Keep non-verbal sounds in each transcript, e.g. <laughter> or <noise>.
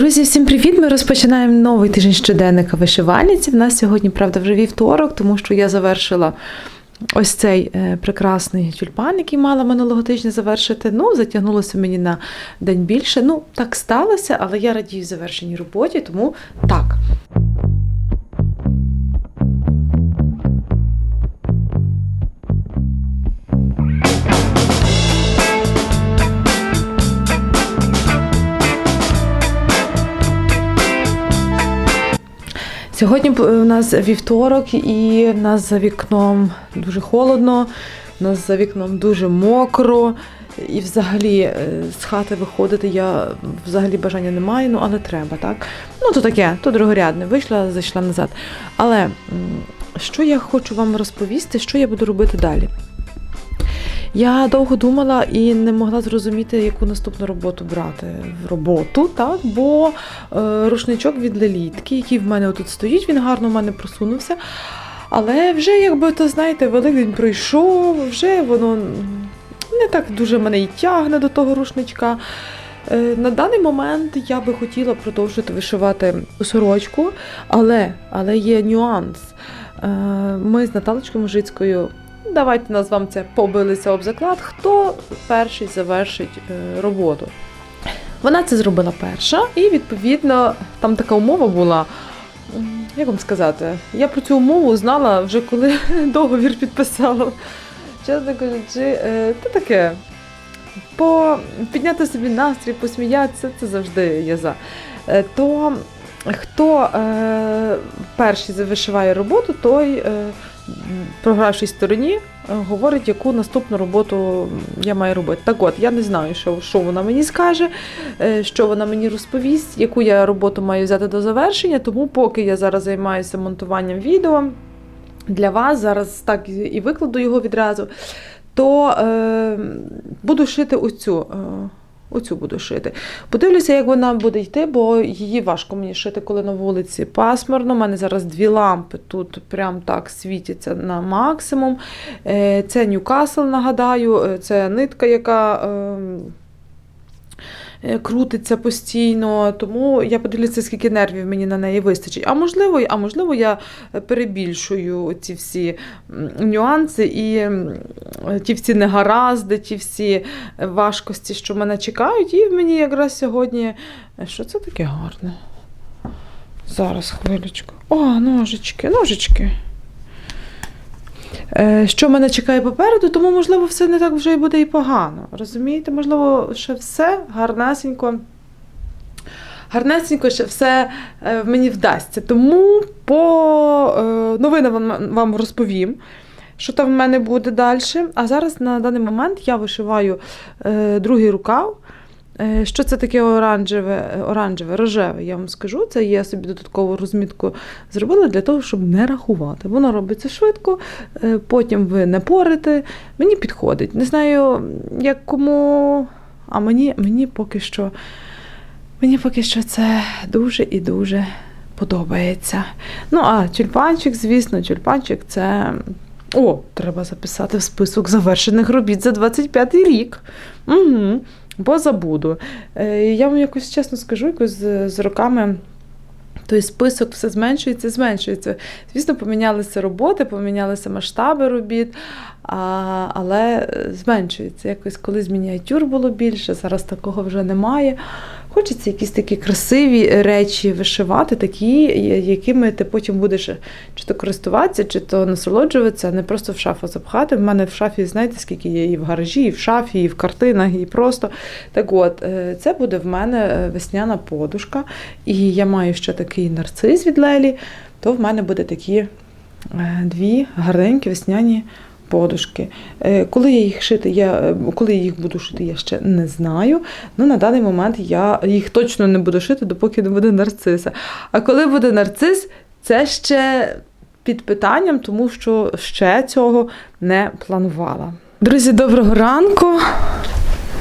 Друзі, всім привіт! Ми розпочинаємо новий тиждень щоденника вишивальниці. В нас сьогодні, правда, вже вівторок, тому що я завершила ось цей е, прекрасний тюльпан, який мала минулого тижня завершити. Ну, затягнулося мені на день більше. Ну, так сталося, але я радію завершеній роботі, тому так. Сьогодні у нас вівторок, і в нас за вікном дуже холодно, у нас за вікном дуже мокро. І взагалі е, з хати виходити я взагалі бажання не маю, ну але треба, так? Ну, то таке, то другорядне. Вийшла, зайшла назад. Але що я хочу вам розповісти, що я буду робити далі? Я довго думала і не могла зрозуміти, яку наступну роботу брати в роботу, так? бо е, рушничок від лелітки, який в мене тут стоїть, він гарно в мене просунувся. Але вже, якби то знаєте, Великдень пройшов, вже воно не так дуже мене і тягне до того рушничка. Е, На даний момент я би хотіла продовжити вишивати сорочку, але, але є нюанс. Е, Ми з Наталочкою Мужицькою давайте назвемо це побилися об заклад, хто перший завершить е, роботу. Вона це зробила перша, і відповідно там така умова була. Як вам сказати, я про цю умову знала вже коли <laughs> договір підписала. Чесно кажучи, це таке. По підняти собі настрій, посміятися, це завжди я за. Е, То хто е, перший вишиває роботу, той е, програвшій стороні е, говорить, яку наступну роботу я маю робити. Так от, я не знаю, що, що вона мені скаже, е, що вона мені розповість, яку я роботу маю взяти до завершення. Тому, поки я зараз займаюся монтуванням відео для вас, зараз так і- викладу його відразу, то е, буду шити оцю. Е, Оцю буду шити. Подивлюся, як вона буде йти, бо її важко мені шити, коли на вулиці пасмурно. У мене зараз дві лампи тут прям так світяться на максимум. Е, Це Ньюкасл, нагадаю, е, це нитка, яка. Е, Крутиться постійно, тому я подивлюся, скільки нервів мені на неї вистачить. А можливо, а можливо, я перебільшую ці всі нюанси і ті всі негаразди, ті всі важкості, що мене чекають. І мені якраз сьогодні. е, Що це таке гарне? Зараз хвилечку. О, ножички, ножички. Е, Що мене чекає попереду, тому, можливо, все не так вже і буде і погано. Розумієте? Можливо, ще все гарнесенько. Гарнесенько ще все е, мені вдасться. Тому по е, новинам вам, розповім, що там в мене буде далі. А зараз на даний момент я вишиваю другий рукав. Е, Що це таке оранжеве, е, оранжеве, рожеве, я вам скажу. Це я собі додаткову розмітку зробила для того, щоб не рахувати. Воно робиться швидко, е, потім ви не порите. Мені підходить. Не знаю, як кому, а мені, мені поки що. Мені поки що це дуже і дуже подобається. Ну, а тюльпанчик, звісно, тюльпанчик це. О, треба записати в список завершених робіт за 25 рік. Угу. Бо забуду. Е, Я вам якось чесно скажу, якось з, роками. Той список все зменшується, зменшується. Звісно, помінялися роботи, помінялися масштаби робіт, а, але е, зменшується. Якось колись мініатюр було більше, зараз такого вже немає. Хочеться якісь такі красиві речі вишивати, такі, якими ти потім будеш чи то користуватися, чи то насолоджуватися, а не просто в шафу запхати. В мене в шафі, знаєте, скільки є і в гаражі, і в шафі, і в картинах, і просто. Так от, е, це буде в мене е, весняна подушка, і я маю ще такий нарцис від Лелі, то в мене буде такі е, дві гарненькі весняні подушки. Е, Коли я їх шити, я, е, коли я їх буду шити, я ще не знаю. Ну, на даний момент я їх точно не буду шити, допоки не буде нарциса. А коли буде нарцис, це ще під питанням, тому що ще цього не планувала. Друзі, доброго ранку.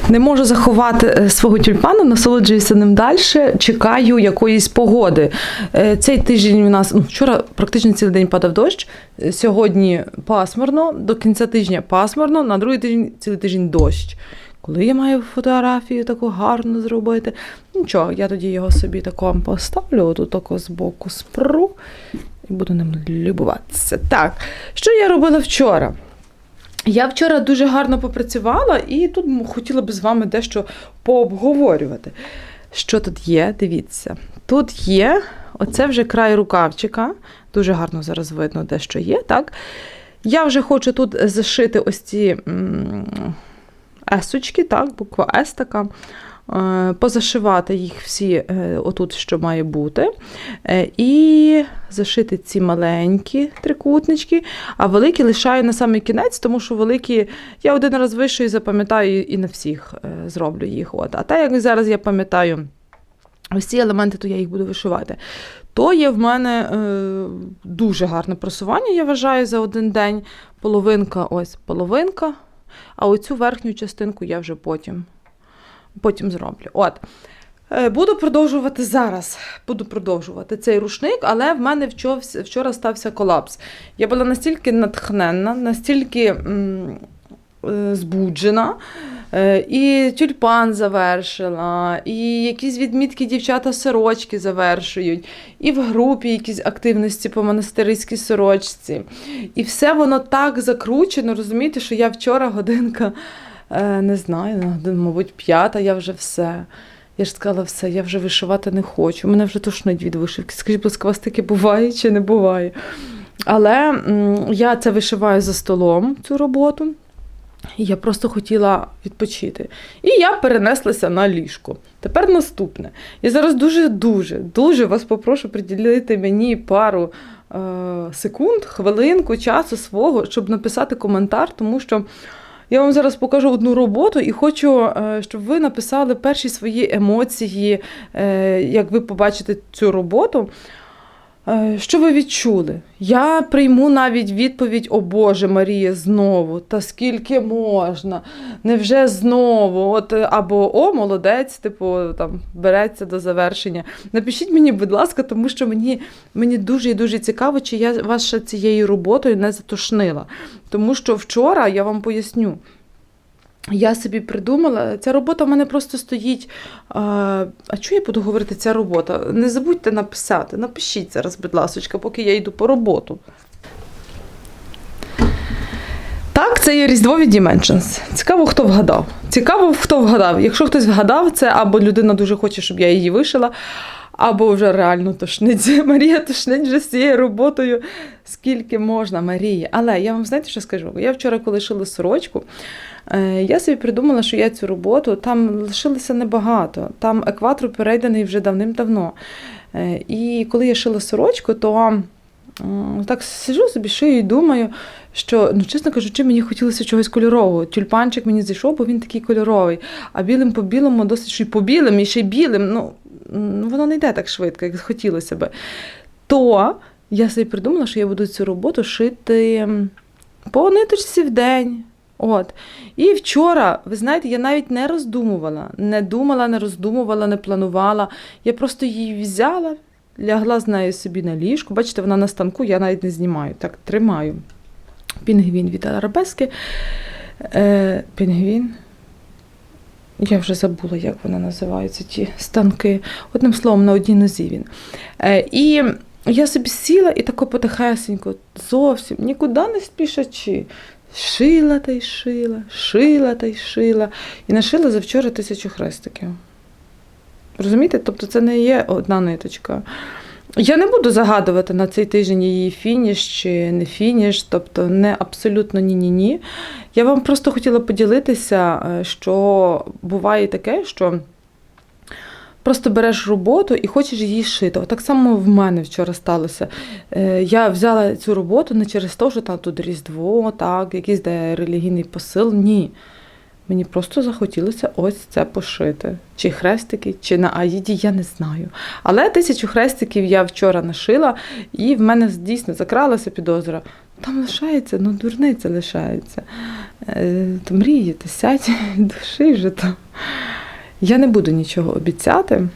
Не можу заховати е, свого тюльпану, насолоджуюся ним далі, чекаю якоїсь погоди. Е, Цей тиждень у нас ну, вчора практично цілий день падав дощ. е, Сьогодні пасмурно, до кінця тижня пасмурно, на другий тиждень цілий тиждень дощ. коли я маю фотографію таку гарну зробити. Нічого, я тоді його собі тако поставлю, отут тако збоку спру і буду ним любуватися. Так, що я робила вчора? Я вчора дуже гарно попрацювала і тут хотіла би з вами дещо пообговорювати. Що тут є? Дивіться. Тут є, оце вже край рукавчика. Дуже гарно зараз видно, де що є, так? Я вже хочу тут зашити ось ці есочки, так, буква С така. Е, Позашивати їх всі е, отут, що має бути. Е, І зашити ці маленькі трикутнички, а великі лишаю на самий кінець, тому що великі я один раз вишию і запам'ятаю і на всіх зроблю їх. От. А так як зараз я пам'ятаю ось ці елементи, то я їх буду вишивати. То є в мене е, дуже гарне просування, я вважаю, за один день. Половинка, ось половинка. А оцю верхню частинку я вже потім, потім зроблю. От. Е, Буду продовжувати зараз. Буду продовжувати цей рушник, але в мене вчора, вчора стався колапс. Я була настільки натхненна, настільки м, е, збуджена. Е, І тюльпан завершила, і якісь відмітки дівчата сорочки завершують, і в групі якісь активності по монастириській сорочці. І все воно так закручено, розумієте, що я вчора годинка, не знаю, ну, мабуть, п'ята, я вже все. Я ж сказала, все, я вже вишивати не хочу. Мене вже тошнить від вишивки. Скажіть, будь ласка, у вас таке буває чи не буває? Але я це вишиваю за столом, цю роботу. І я просто хотіла відпочити. І я перенеслася на ліжко. Тепер наступне. Я зараз дуже-дуже, дуже вас попрошу приділити мені пару е, секунд, хвилинку, часу свого, щоб написати коментар, тому що я вам зараз покажу одну роботу і хочу, е, щоб ви написали перші свої емоції, е, як ви побачите цю роботу. Е, Що ви відчули? Я прийму навіть відповідь: О Боже, Марія, знову, та скільки можна? Невже знову? От е, або о, молодець, типу там береться до завершення. Напишіть мені, будь ласка, тому що мені, мені дуже і дуже цікаво, чи я вас ще цією роботою не затошнила. Тому що вчора я вам поясню. Я собі придумала, ця робота в мене просто стоїть. А, а що я буду говорити, ця робота? Не забудьте написати. Напишіть зараз, будь ласка, поки я йду по роботу. Так, це є Різдво від Dimensions. Цікаво, хто вгадав. Цікаво, хто вгадав. Якщо хтось вгадав, це або людина дуже хоче, щоб я її вишила, або вже реально тошнить. <laughs> Марія тошнить вже з цією роботою, скільки можна, Марія. Але я вам знаєте, що скажу? Я вчора, коли шила сорочку, е, я собі придумала, що я цю роботу там лишилося небагато. Там екватор перейдений вже давним-давно. Е, І коли я шила сорочку, то так сиджу собі шию і думаю, що, ну, чесно кажучи, мені хотілося чогось кольорового. Тюльпанчик мені зайшов, бо він такий кольоровий. А білим по білому, досить що й по білим, і ще й білим. Ну, воно не йде так швидко, як хотілося би. То я собі придумала, що я буду цю роботу шити по ниточці в день. От. І вчора, ви знаєте, я навіть не роздумувала, не думала, не роздумувала, не планувала. Я просто її взяла, лягла з нею собі на ліжку. Бачите, вона на станку, я навіть не знімаю. Так, тримаю. Пінгвін від арабески. Е, пінгвін. Я вже забула, як вони називаються, ті станки. Одним словом, на одній нозі він. Е, і я собі сіла і тако потихесенько, зовсім нікуди не спішачи. Шила та й шила, шила та й шила. І нашила завчора тисячу хрестиків. Розумієте? Тобто це не є одна ниточка. Я не буду загадувати на цей тиждень її фініш чи не фініш, тобто не абсолютно ні-ні-ні. Я вам просто хотіла поділитися, е, що буває таке, що просто береш роботу і хочеш її шити. Так само в мене вчора сталося. Е, Я взяла цю роботу не через те, що там тут Різдво, так, якийсь де релігійний посил. Ні. Мені просто захотілося ось це пошити. Чи хрестики, чи на Аїді, я не знаю. Але тисячу хрестиків я вчора нашила, і в мене дійсно закралася підозра. Там лишається, ну дурниця лишається. Е, то мрієте, сядь, <laughs> души вже там. Я не буду нічого обіцяти,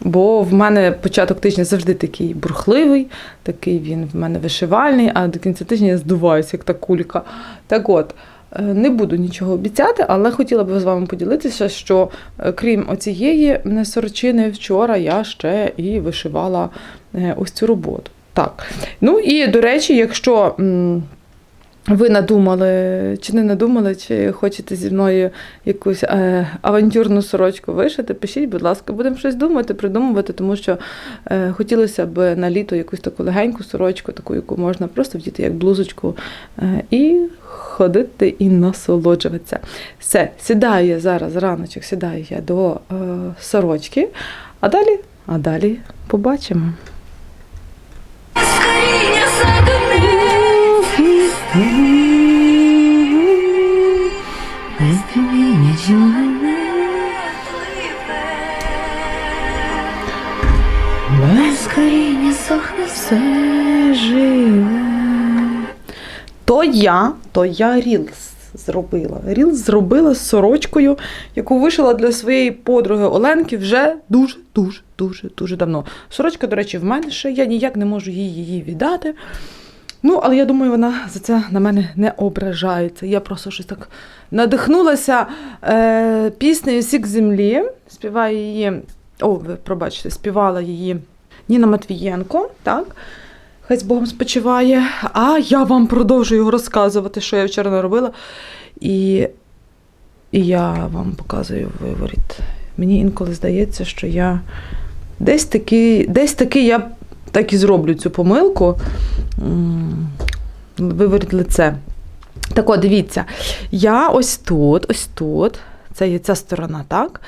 бо в мене початок тижня завжди такий бурхливий, такий він в мене вишивальний, а до кінця тижня я здуваюся, як та кулька. Так от, Не буду нічого обіцяти, але хотіла б з вами поділитися, що е, крім оцієї сорочини, вчора я ще і вишивала е, ось цю роботу. Так. Ну і до речі, якщо. Ви надумали, чи не надумали, чи хочете зі мною якусь е, авантюрну сорочку вишити, пишіть, будь ласка, будемо щось думати, придумувати, тому що е, хотілося б на літо якусь таку легеньку сорочку, таку, яку можна просто вдіти як блузочку е, і ходити і насолоджуватися. Все, сідаю я зараз раночок, сідаю я до е, сорочки, а далі, а далі побачимо. Согни, я, то я рілс зробила. Рілс зробила з сорочкою, яку вишила для своєї подруги Оленки вже дуже, дуже, дуже, дуже давно. Сорочка, до речі, в мене ще я ніяк не можу їй її віддати. Ну, але я думаю, вона за це на мене не ображається. Я просто щось так надихнулася е, піснею Сік землі. Співає її. О, ви пробачте, співала її Ніна Матвієнко, так? Хай з Богом спочиває. А я вам продовжую розказувати, що я вчора наробила. І, і я вам показую виворіт. Мені інколи здається, що я десь таки, десь таки я так і зроблю цю помилку. Виворіт лице. Так от, дивіться, я ось тут, ось тут, це є ця сторона, так?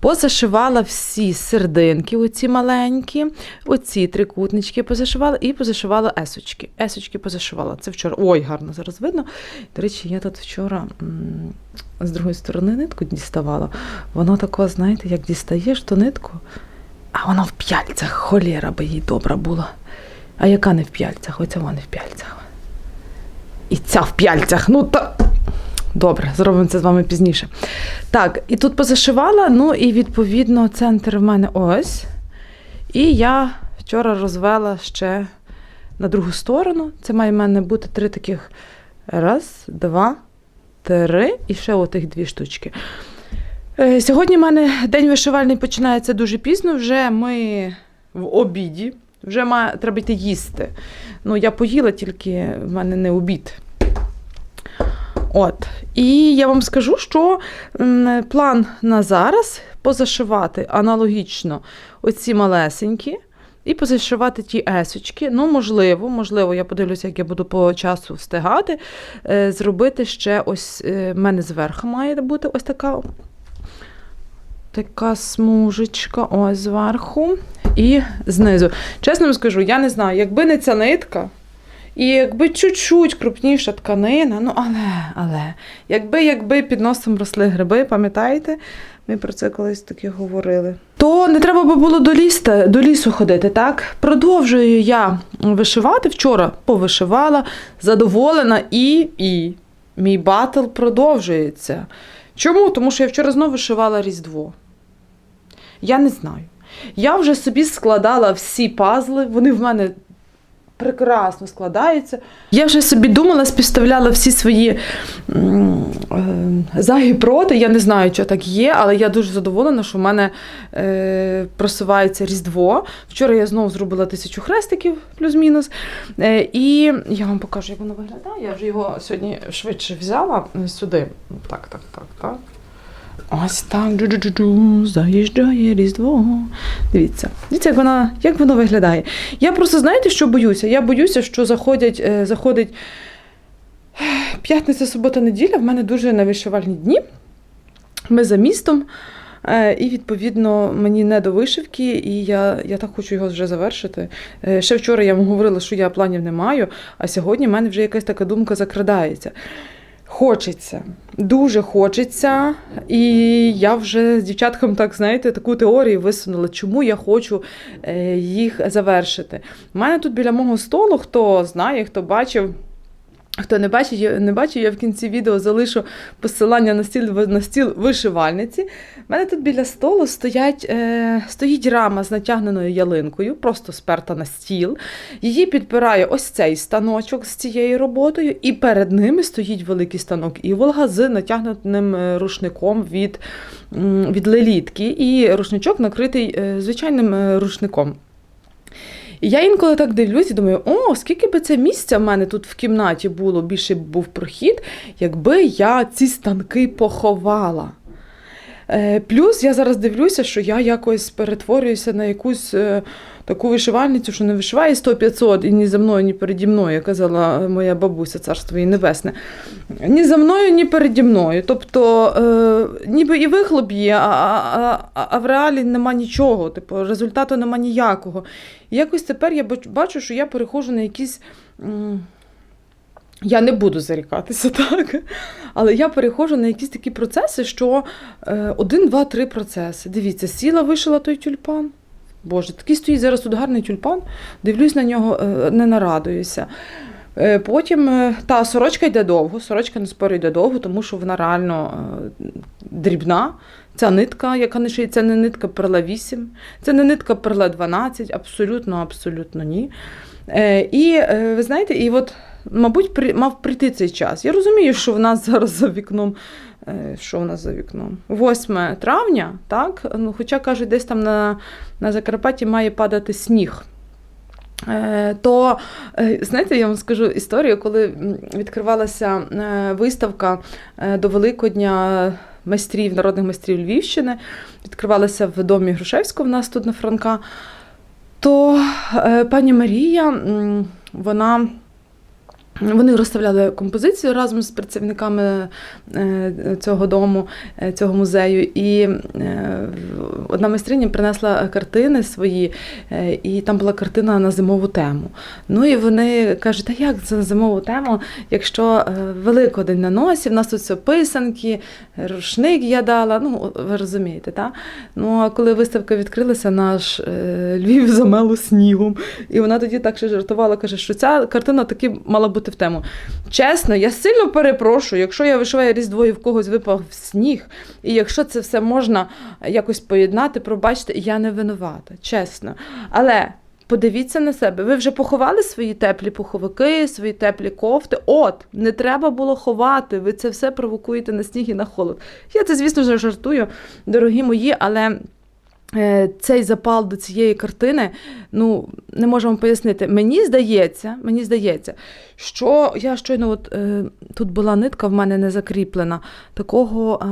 Позашивала всі сердинки, оці маленькі, оці трикутнички позашивала і позашивала есочки. Есочки позашивала. Це вчора. Ой, гарно зараз видно. До речі, я тут вчора з другої сторони нитку діставала. Воно тако, знаєте, як дістаєш ту нитку, а воно в п'яльцях. Холєра би їй добра була. А яка не в п'яльцях? Оця вона в п'яльцях. І ця в п'яльцях. Ну та. Добре, зробимо це з вами пізніше. Так, і тут позашивала, ну і відповідно центр в мене ось. І я вчора розвела ще на другу сторону. Це має в мене бути три таких. Раз, два, три і ще отих дві штучки. Е, Сьогодні в мене день вишивальний починається дуже пізно. Вже ми в обіді, вже має, треба йти їсти. Ну, я поїла, тільки в мене не обід. От. І я вам скажу, що план на зараз позашивати аналогічно оці малесенькі. І позашивати ті есочки. Ну, можливо, можливо, я подивлюся, як я буду по часу встигати. Е, зробити ще ось е, в мене зверху має бути ось така, така смужечка, ось зверху і знизу. Чесно вам скажу, я не знаю, якби не ця нитка, і якби чуть-чуть крупніша тканина, ну але, але, якби, якби під носом росли гриби, пам'ятаєте? Ми про це колись таки говорили. То не треба би було до, ліста, до лісу ходити, так? Продовжую я вишивати. Вчора повишивала, задоволена, і, і мій батл продовжується. Чому? Тому що я вчора знову вишивала Різдво. Я не знаю. Я вже собі складала всі пазли, вони в мене прекрасно складаються. Я вже собі думала, співставляла всі свої е, за і проти. Я не знаю, що так є, але я дуже задоволена, що в мене е, просувається Різдво. Вчора я знову зробила тисячу хрестиків, плюс-мінус. Е, і я вам покажу, як воно виглядає. Я вже його сьогодні швидше взяла сюди. Так, так, так, так. Ось так джу-джу-джу-джу, заїжджає Різдво. Дивіться, дивіться, як воно, як воно виглядає. Я просто знаєте, що боюся? Я боюся, що заходять, е, заходить п'ятниця, субота, неділя. В мене дуже навишивальні дні. Ми за містом. Е, І відповідно мені не до вишивки, і я, я так хочу його вже завершити. Е, Ще вчора я вам говорила, що я планів не маю, а сьогодні в мене вже якась така думка закрадається. Хочеться, дуже хочеться. І я вже з дівчатками, так знаєте, таку теорію висунула, чому я хочу е, їх завершити. У мене тут біля мого столу, хто знає, хто бачив. Хто не бачить, не бачив, я в кінці відео залишу посилання на стіл, на стіл вишивальниці. У мене тут біля столу стоять, е, стоїть рама з натягненою ялинкою, просто сперта на стіл. Її підпирає ось цей станочок з цією роботою, і перед ними стоїть великий станок іволга з натягнутим е, рушником від, від лелітки. І рушничок накритий е, звичайним е, рушником. І я інколи так дивлюсь і думаю, о, скільки би це місця в мене тут в кімнаті було, більше був прохід, якби я ці станки поховала. Е, плюс я зараз дивлюся, що я якось перетворююся на якусь е, таку вишивальницю, що не вишиває 100-500 і ні за мною, ні переді мною, як казала моя бабуся, царство їй небесне. Ні за мною, ні переді мною. Тобто, е, ніби і вихлоп є, а, а, а, а в реалі нема нічого, типу, результату нема ніякого. І якось тепер я бачу, що я переходжу на якісь. Я не буду зарікатися, <laughs> так. Але я переходжу на якісь такі процеси, що е, один, два, три процеси. Дивіться, сіла, вишила той тюльпан. Боже, такий стоїть зараз тут гарний тюльпан, дивлюсь на нього, е, не нарадуюся. Е, Потім та сорочка йде довго, сорочка не спорю йде довго, тому що вона реально дрібна. Ця нитка, яка не шиє, це не нитка перла 8, це не нитка перла 12, абсолютно, абсолютно ні. І ви знаєте, і от, мабуть, при, мав прийти цей час. Я розумію, що в нас зараз за вікном. е, Що в нас за вікном? 8 травня, так? Ну, хоча кажуть, десь там на, на Закарпатті має падати сніг. Е, То, е, знаєте, я вам скажу історію, коли відкривалася виставка до Великодня майстрів, народних майстрів Львівщини, відкривалася в домі Грушевського в нас тут на Франка, то пані Марія, вона. Вони розставляли композицію разом з працівниками е, цього дому, е, цього музею. І е, одна майстриня принесла картини свої, і там була картина на зимову тему. Ну і вони кажуть, та як це на зимову тему, якщо Великодень на носі, в нас тут все писанки, рушник я дала. Ну, ви розумієте, так? Ну а коли виставка відкрилася, наш Львів замело снігом. І вона тоді так ще жартувала, каже, що ця картина таки мала бути в тему. Чесно, я сильно перепрошую, якщо я вишиваю різдво і в когось випав сніг, і якщо це все можна якось поєднати, пробачте, я не винувата, чесно. Але. Подивіться на себе. Ви вже поховали свої теплі пуховики, свої теплі кофти. От, не треба було ховати. Ви це все провокуєте на сніг і на холод. Я це, звісно ж, жартую, дорогі мої, але цей запал до цієї картини, ну, не можу вам пояснити. Мені здається, мені здається, що я щойно от, е, тут була нитка в мене не закріплена, такого е,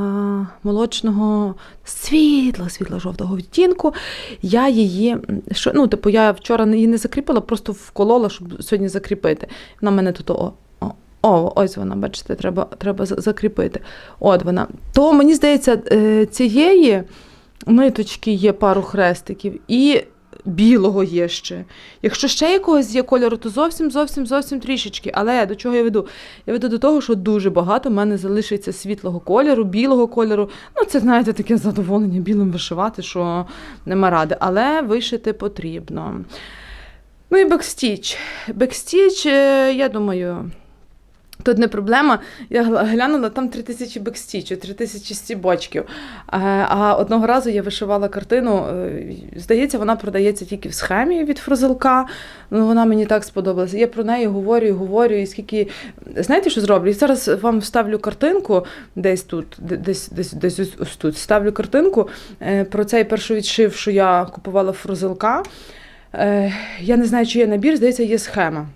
молочного світла, світло-жовтого відтінку. Я її, що, ну, типу, я вчора її не закріпила, просто вколола, щоб сьогодні закріпити. Вона мене тут о, о, ось вона, бачите, треба, треба закріпити. От вона. То мені здається, е, цієї ниточки є пару хрестиків і білого є ще. Якщо ще якогось є кольору, то зовсім, зовсім, зовсім трішечки. Але до чого я веду? Я веду до того, що дуже багато в мене залишиться світлого кольору, білого кольору. Ну, це, знаєте, таке задоволення білим вишивати, що нема ради. Але вишити потрібно. Ну і бекстіч. Бекстіч, е, я думаю. Тут не проблема. Я глянула, там 3000 бекстічів, 3000 стібочків. А, одного разу я вишивала картину. е, Здається, вона продається тільки в схемі від фрузелка. Ну, вона мені так сподобалася. Я про неї говорю говорю, і скільки. Знаєте, що зроблю? Я зараз вам вставлю картинку десь тут, десь, десь, десь ось, тут. Ставлю картинку е, про цей першовідшив, що я купувала в. Е, Я не знаю, чи є набір, здається, є схема.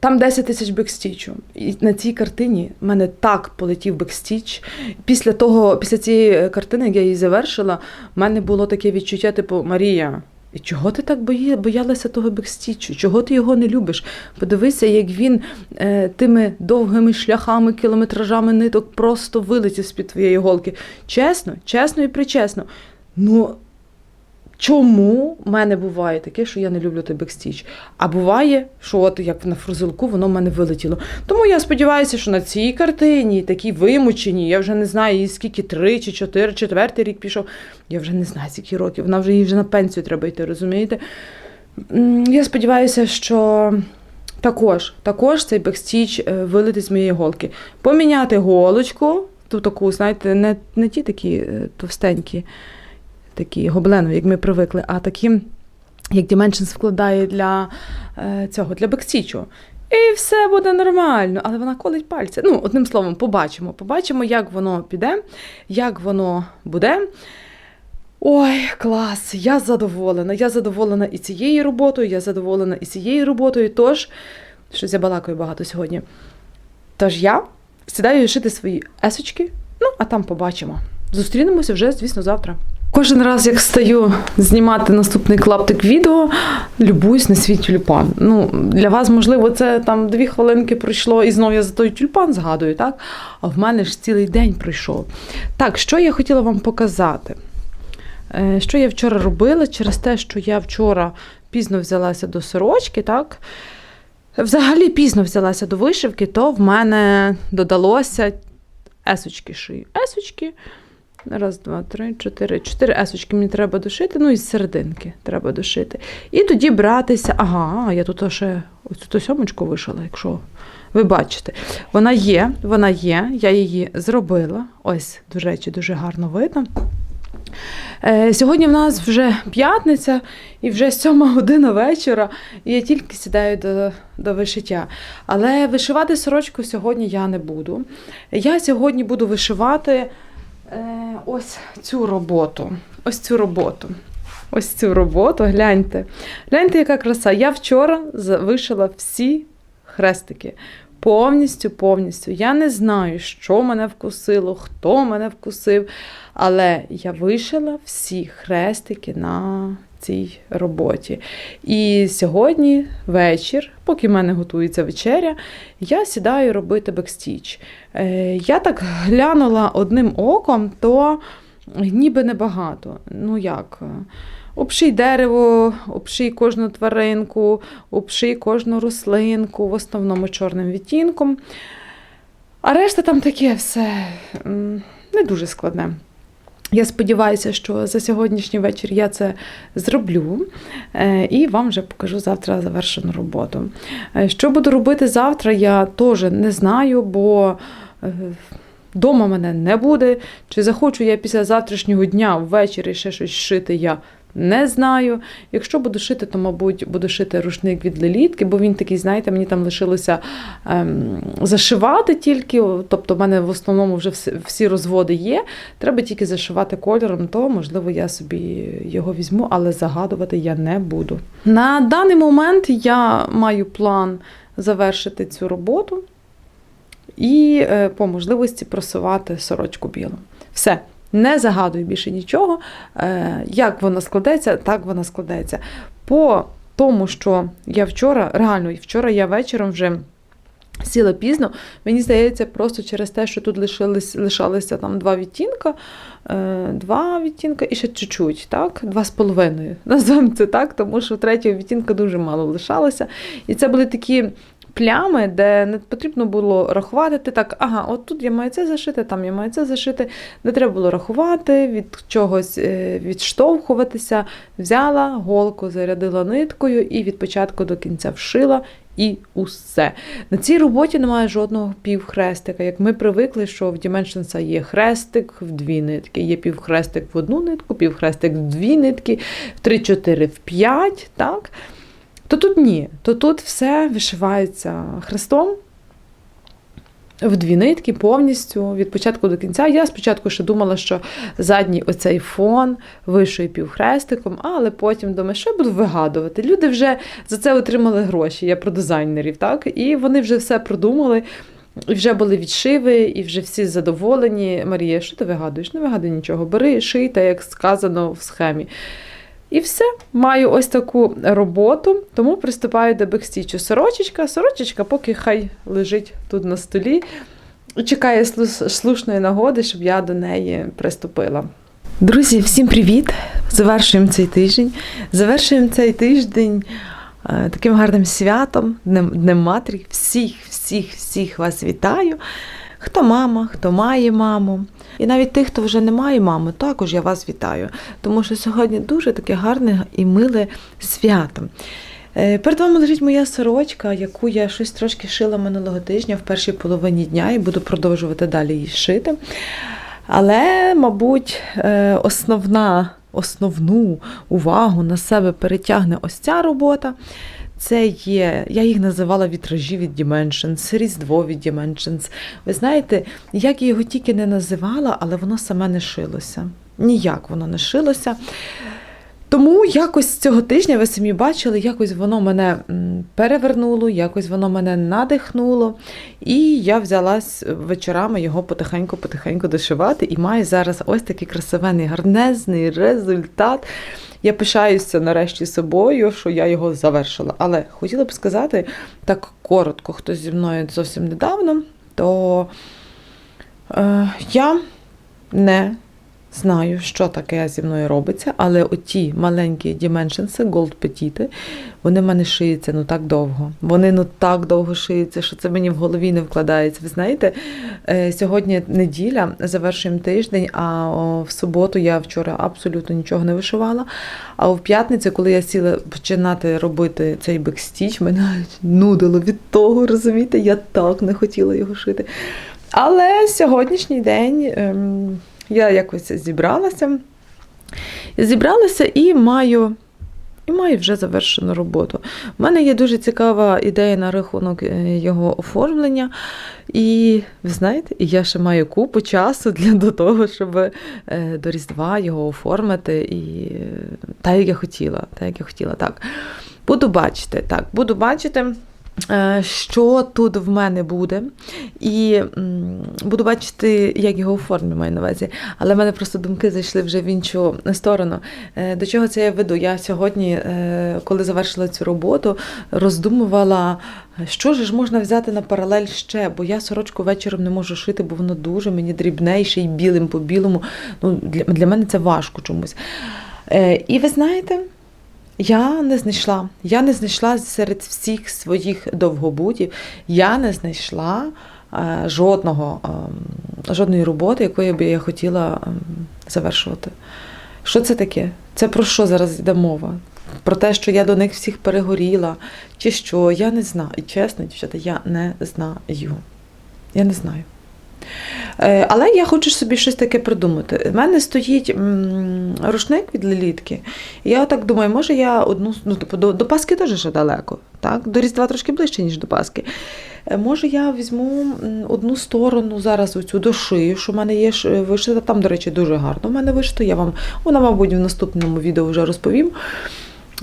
Там 10 тисяч бекстічу. І на цій картині в мене так полетів бекстіч. Після того, після цієї е, картини, як я її завершила, в мене було таке відчуття, типу, Марія. І чого ти так бої, боялася того бекстічу? Чого ти його не любиш? Подивися, як він е, тими довгими шляхами, кілометражами ниток просто вилетів з-під твоєї голки. Чесно, чесно і причесно. Ну, Чому в мене буває таке, що я не люблю той бекстіч? А буває, що от як на фрузилку воно в мене вилетіло. Тому я сподіваюся, що на цій картині, такій вимученій, я вже не знаю, скільки три чи чотири, четвертий рік пішов. Я вже не знаю, скільки років. Вона вже їй вже на пенсію треба йти, розумієте? Я сподіваюся, що Також, також цей бекстіч е, вилити з моєї голки. Поміняти голочку, ту таку, знаєте, не, не ті такі е, товстенькі, такі гобленові, як ми привикли, а такі, як Dimensions вкладає для е, цього, для бекстічу. І все буде нормально, але вона колить пальці. Ну, одним словом, побачимо. Побачимо, як воно піде, як воно буде. Ой, клас! Я задоволена. Я задоволена і цією роботою, я задоволена і цією роботою. Тож, щось я балакаю багато сьогодні. Тож я сідаю шити свої есочки, ну, а там побачимо. Зустрінемося вже, звісно, завтра. Кожен раз, як стаю знімати наступний клаптик відео, любуюсь на свій тюльпан. Ну, для вас, можливо, це там дві хвилинки пройшло, і знову я за той тюльпан згадую, так? А в мене ж цілий день пройшов. Так, що я хотіла вам показати? Е, Що я вчора робила через те, що я вчора пізно взялася до сорочки, так? Взагалі пізно взялася до вишивки, то в мене додалося есочки шию. Есочки. Раз, два, три, чотири. Чотири есочки мені треба дошити, ну і з серединки треба дошити. І тоді братися. Ага, я тут ще ось цю сьомочку вишила, якщо ви бачите. Вона є, вона є, я її зробила. Ось, до речі, дуже гарно видно. Е, Сьогодні в нас вже п'ятниця і вже сьома година вечора, і я тільки сідаю до, до вишиття. Але вишивати сорочку сьогодні я не буду. Я сьогодні буду вишивати ось цю роботу. Ось цю роботу. Ось цю роботу, гляньте. Гляньте, яка краса. Я вчора вишила всі хрестики. Повністю, повністю. Я не знаю, що мене вкусило, хто мене вкусив, але я вишила всі хрестики на цій роботі. І сьогодні вечір, поки в мене готується вечеря, я сідаю робити бекстіч. Е, я так глянула одним оком, то ніби небагато. Ну як? Обший дерево, обший кожну тваринку, обший кожну рослинку, в основному чорним відтінком. А решта там таке все не дуже складне. Я сподіваюся, що за сьогоднішній вечір я це зроблю е, і вам вже покажу завтра завершену роботу. Е, Що буду робити завтра, я теж не знаю, бо вдома Дома мене не буде. Чи захочу я після завтрашнього дня ввечері ще щось шити, я не знаю. Якщо буду шити, то, мабуть, буду шити рушник від лелітки, бо він такий, знаєте, мені там лишилося ем, зашивати тільки. Тобто, в мене в основному вже всі, розводи є. Треба тільки зашивати кольором, то можливо я собі його візьму, але загадувати я не буду. На даний момент я маю план завершити цю роботу і е, по можливості просувати сорочку білу. Все. Не загадую більше нічого. Е, Як вона складеться, так вона складеться. По тому, що я вчора, реально, вчора я вечором вже сіла пізно, мені здається, просто через те, що тут лишились, лишалися там два відтінка, е, два відтінка і ще чуть-чуть, так? Два з половиною. <laughs> Назвемо це так, тому що третього відтінка дуже мало лишалося. І це були такі плями, де не потрібно було рахувати. Ти так, ага, от тут я маю це зашити, там я маю це зашити. Не треба було рахувати, від чогось е, відштовхуватися. Взяла голку, зарядила ниткою і від початку до кінця вшила. І усе. На цій роботі немає жодного півхрестика. Як ми привикли, що в Dimensions є хрестик в дві нитки, є півхрестик в одну нитку, півхрестик в дві нитки, в 3-4 в 5, так? То тут ні, то тут все вишивається хрестом в дві нитки повністю від початку до кінця. Я спочатку ще думала, що задній оцей фон вишию півхрестиком, але потім думаю, що я буду вигадувати. Люди вже за це отримали гроші. Я про дизайнерів, так? І вони вже все продумали. І вже були відшиви, і вже всі задоволені. Марія, що ти вигадуєш? Не вигадуй нічого. Бери, ший, так як сказано в схемі. І все, маю ось таку роботу, тому приступаю до бекстічу. Сорочечка, сорочечка, поки хай лежить тут на столі, чекає слушної нагоди, щоб я до неї приступила. Друзі, всім привіт! Завершуємо цей тиждень. Завершуємо цей тиждень е, таким гарним святом, Днем, Днем Матері. Всіх, всіх, всіх вас вітаю. Хто мама, хто має маму. І навіть тих, хто вже не має мами, також я вас вітаю. Тому що сьогодні дуже таке гарне і миле свято. Е, Перед вами лежить моя сорочка, яку я щось трошки шила минулого тижня в першій половині дня і буду продовжувати далі її шити. Але, мабуть, е, основна, основну увагу на себе перетягне ось ця робота. Це є, я їх називала вітражі від Dimensions, Різдво від Dimensions. Ви знаєте, як я його тільки не називала, але воно саме не шилося. Ніяк воно не шилося. Тому якось цього тижня ви самі бачили, якось воно мене перевернуло, якось воно мене надихнуло. І я взялась вечорами його потихеньку-потихеньку дошивати. І маю зараз ось такий красивенний, гарнезний результат. Я пишаюся нарешті собою, що я його завершила. Але хотіла б сказати так коротко, хто зі мною зовсім недавно, то е, я не знаю, що таке зі мною робиться, але оті маленькі Dimensions, Gold Petite, вони в мене шиються ну так довго. Вони ну так довго шиються, що це мені в голові не вкладається. Ви знаєте, е, сьогодні неділя, завершуємо тиждень, а в суботу я вчора абсолютно нічого не вишивала. А в п'ятницю, коли я сіла починати робити цей бекстіч, мене нудило від того, розумієте, я так не хотіла його шити. Але сьогоднішній день ем, я якось зібралася. Зібралася і маю. І маю вже завершену роботу. У мене є дуже цікава ідея на рахунок е, його оформлення. І ви знаєте, я ще маю купу часу для до того, щоб е, до Різдва його оформити. І е, так, як я хотіла. Так, як я хотіла, так. Буду бачити, так, буду бачити. Е, Що тут в мене буде, і буду бачити, як його оформлю, маю на увазі. Але в мене просто думки зайшли вже в іншу сторону. Е, До чого це я веду? Я сьогодні, е, коли завершила цю роботу, роздумувала, що ж можна взяти на паралель ще, бо я сорочку вечором не можу шити, бо воно дуже мені дрібне і ще й білим по білому. Ну, для, для мене це важко чомусь. І ви знаєте. Я не знайшла. Я не знайшла серед всіх своїх довгобутів, я не знайшла е, жодного, е, жодної роботи, якою би я хотіла е, завершувати. Що це таке? Це про що зараз йде мова? Про те, що я до них всіх перегоріла, чи що? Я не знаю. І чесно, дівчата, я не знаю. Я не знаю. Е, Але я хочу собі щось таке придумати. У мене стоїть рушник від лелітки. І я так думаю, може я одну ну, типу, до, до Паски теж ще далеко. Так? До Різдва трошки ближче, ніж до Паски. Е, Може, я візьму одну сторону зараз оцю дошию, що в мене є вишита. Там, до речі, дуже гарно в мене вишито. Я вам, вона, мабуть, в наступному відео вже розповім.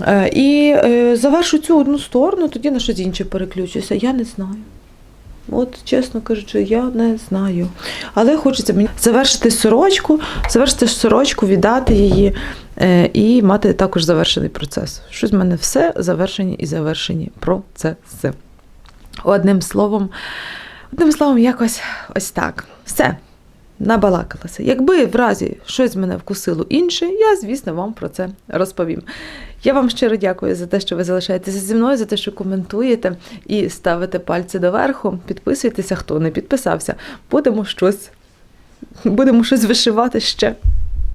Е, І завершу цю одну сторону, тоді на щось інше переключуся. Я не знаю. От, чесно кажучи, я не знаю. Але хочеться мені завершити сорочку, завершити сорочку, віддати її е, і мати також завершений процес. Щось в мене все завершені і завершені процеси. Одним словом, одним словом, якось ось так. Все. Набалакалася. Якби в разі щось мене вкусило інше, я, звісно, вам про це розповім. Я вам щиро дякую за те, що ви залишаєтеся зі мною, за те, що коментуєте і ставите пальці доверху. Підписуйтеся, хто не підписався. Будемо щось, будемо щось вишивати ще.